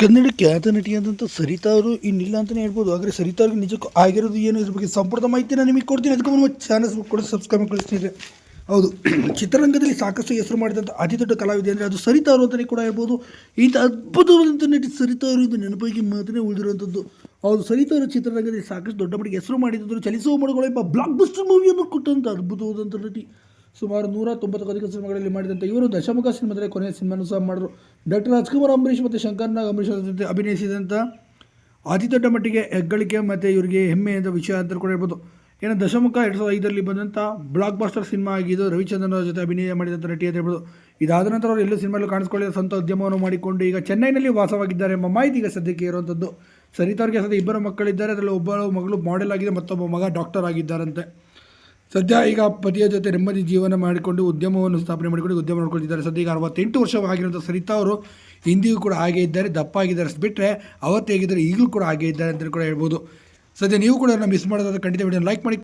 ಕನ್ನಡ ಖ್ಯಾತ ನಟಿಯಾದಂಥ ಸರಿತಾ ಅವರು ಇನ್ನಿಲ್ಲ ಅಂತಲೇ ಹೇಳ್ಬೋದು. ಆದರೆ ಸರಿತಾ ಅವ್ರಿಗೆ ನಿಜಕ್ಕೂ ಆಗಿರೋದು ಏನು? ಇದ್ರ ಬಗ್ಗೆ ಸಂಪೂರ್ಣ ನಾನು ನಿಮಗೆ ಕೊಡ್ತೀನಿ. ಅದಕ್ಕೆ ನಮ್ಮ ಚಾನಲ್ಸ್ ಕೂಡ ಸಬ್ಸ್ಕ್ರೈಬ್ ಕಳಿಸ್ತಿದ್ರೆ ಹೌದು. ಚಿತ್ರರಂಗದಲ್ಲಿ ಸಾಕಷ್ಟು ಹೆಸರು ಮಾಡಿದಂಥ ಅತಿ ದೊಡ್ಡ ಕಲಾವಿದೆ ಅಂದರೆ ಅದು ಸರಿತಾ ಅವರು ಅಂತಲೇ ಕೂಡ ಹೇಳ್ಬೋದು. ಇಂಥ ಅದ್ಭುತವಾದಂಥ ನಟಿ ಸರಿತಾ ಅವರು ಇದು ನೆನಪಾಗಿ ಮಾತ್ರ ಉಳಿದಿರುವಂಥದ್ದು. ಹೌದು, ಸರಿತಾ ಅವರು ಚಿತ್ರರಂಗದಲ್ಲಿ ಸಾಕಷ್ಟು ದೊಡ್ಡ ಮಟ್ಟಿಗೆ ಹೆಸರು ಮಾಡಿದ್ರು ಚಲಿಸುವ ಮಡುಗಳು ಎಂಬ ಬ್ಲಾಕ್ ಬಸ್ಟರ್ ಮೂವಿಯನ್ನು ಕೊಟ್ಟಂಥ ಅದ್ಭುತವಾದಂಥ ನಟಿ ಸುಮಾರು ನೂರ ತೊಂಬತ್ತಕ್ಕೂ ಅಧಿಕ ಸಿನಿಮಾಗಳಲ್ಲಿ ಮಾಡಿದಂತೆ ಇವರು ದಶಮುಖ ಸಿನಿಮಾದಲ್ಲಿ ಕೊನೆಯ ಸಿನಿಮಾನು ಸಹ ಮಾಡಿದ್ರು. ಡಾಕ್ಟರ್ ರಾಜ್ಕುಮಾರ್ ಅಂಬರೀಷ್ ಮತ್ತು ಶಂಕರ್ನಾಗ್ ಅಂಬರೀಷ್ ಅವರ ಜೊತೆ ಅಭಿನಯಿಸಿದಂಥ ಅತಿ ದೊಡ್ಡ ಮಟ್ಟಿಗೆ ಹೆಗ್ಗಳಿಕೆ ಮತ್ತು ಇವರಿಗೆ ಹೆಮ್ಮೆ ಅಂತ ವಿಷಯ ಅಂತ ಕೂಡ ಹೇಳ್ಬೋದು. ಏನು ದಶಮುಖ ಎರಡು ಸಾವಿರದ ಐದರಲ್ಲಿ ಬಂದಂಥ ಬ್ಲಾಕ್ ಬಾಸ್ಟರ್ ಸಿನಿಮಾ ಆಗಿದ್ದು ರವಿಚಂದ್ರನ್ ಜೊತೆ ಅಭಿನಯ ಮಾಡಿದಂಥ ನಟಿ ಅಂತ ಹೇಳ್ಬೋದು. ಇದಾದ ನಂತರ ಅವರು ಎಲ್ಲೂ ಸಿನಿಮಾಲು ಕಾಣಿಸ್ಕೊಳ್ಳಿ ಸ್ವಂತ ಉದ್ಯಮವನ್ನು ಮಾಡಿಕೊಂಡು ಈಗ ಚೆನ್ನೈನಲ್ಲಿ ವಾಸವಾಗಿದ್ದಾರೆ ಎಂಬ ಮಾಹಿತಿ ಈಗ ಸದ್ಯಕ್ಕೆ ಇರುವಂಥದ್ದು ಸರಿತಾ ಸದ್ಯ ಇಬ್ಬರು ಮಕ್ಕಳಿದ್ದಾರೆ, ಅದರಲ್ಲಿ ಒಬ್ಬಳು ಮಗಳು ಮಾಡೆಲ್ ಆಗಿದೆ, ಮತ್ತೊಬ್ಬ ಮಗ ಡಾಕ್ಟರ್ ಆಗಿದ್ದಾರಂತೆ. ಸದ್ಯ ಈಗ ಪತಿಯ ಜೊತೆ ನೆಮ್ಮದಿ ಜೀವನ ಮಾಡಿಕೊಂಡು ಉದ್ಯಮವನ್ನು ಸ್ಥಾಪನೆ ಮಾಡಿಕೊಂಡು ಉದ್ಯಮ ಮಾಡ್ಕೊಂಡಿದ್ದಾರೆ ಸದ್ಯ ಈಗ ಅರವತ್ತೆಂಟು ವರ್ಷವಾಗಿರುವಂಥ ಸರಿತಾ ಅವರು ಹಿಂದಿಗೂ ಕೂಡ ಹಾಗೆ ಇದ್ದಾರೆ. ದಪ್ಪ ಅಷ್ಟು ಬಿಟ್ಟರೆ ಅವತ್ತು ಹೇಗಿದ್ದಾರೆ ಈಗಲೂ ಕೂಡ ಹಾಗೆ ಇದ್ದಾರೆ ಅಂತ ಕೂಡ ಹೇಳ್ಬೋದು. ಸದ್ಯ ನೀವು ಕೂಡ ಮಿಸ್ ಮಾಡೋದಾದ್ರೆ ಖಂಡಿತ ವಿಡಿಯೋ ಲೈಕ್ ಮಾಡಿ.